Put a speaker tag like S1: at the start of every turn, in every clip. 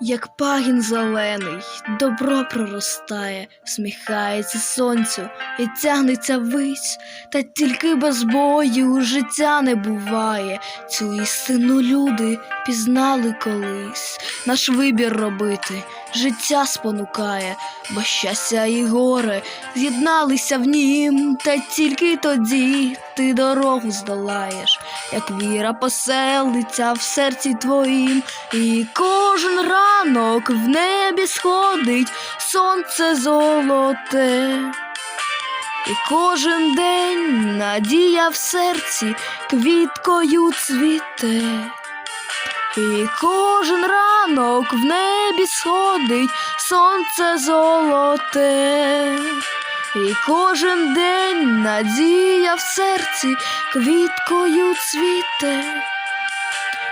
S1: Як пагін зелений, добро проростає, сміхається сонцю і тягнеться вись, та тільки без бою життя не буває. Цю істину люди пізнали колись. Наш вибір робити життя спонукає, бо щастя і горе з'єдналися в нім, та тільки тоді ти дорогу здолаєш, як віра поселиться в серці твоїм, і кожен ранок в небі сходить сонце золоте. І кожен день надія в серці квіткою цвіте. І кожен ранок в небі сходить сонце золоте. І кожен день надія в серці квіткою цвіте.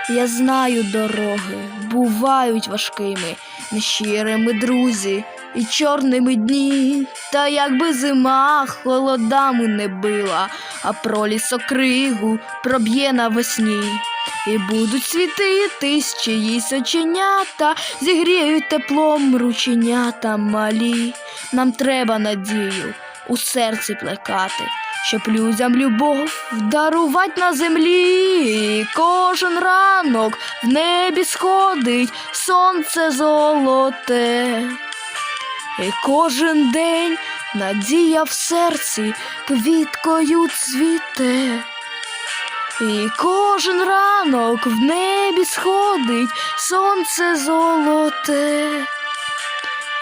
S1: Я знаю дороги, бувають важкими, нещирими друзі і чорними дні. Та якби зима холодами не била, а пролісок кригу проб'є навесні. І будуть світитись чиїсь оченята, зігріють теплом рученята малі. Нам треба надію у серці плекати, щоб людям любов дарувати на землі. Кожен ранок в небі сходить сонце золоте. І кожен день надія в серці квіткою цвіте. І кожен ранок в небі сходить сонце золоте.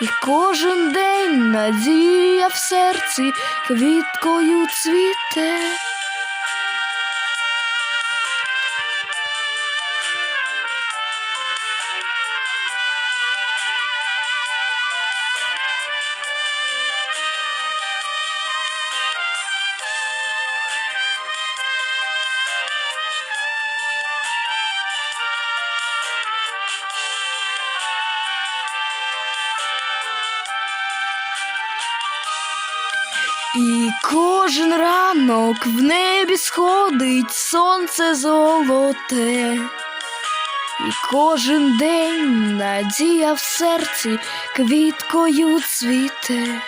S1: І кожен день надія в серці квіткою цвіте. І кожен ранок в небі сходить сонце золоте. І кожен день надія в серці квіткою цвіте.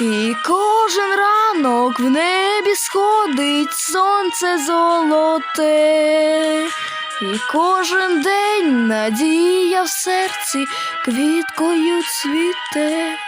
S1: І кожен ранок в небі сходить сонце золоте. І кожен день надія в серці квіткою цвіте.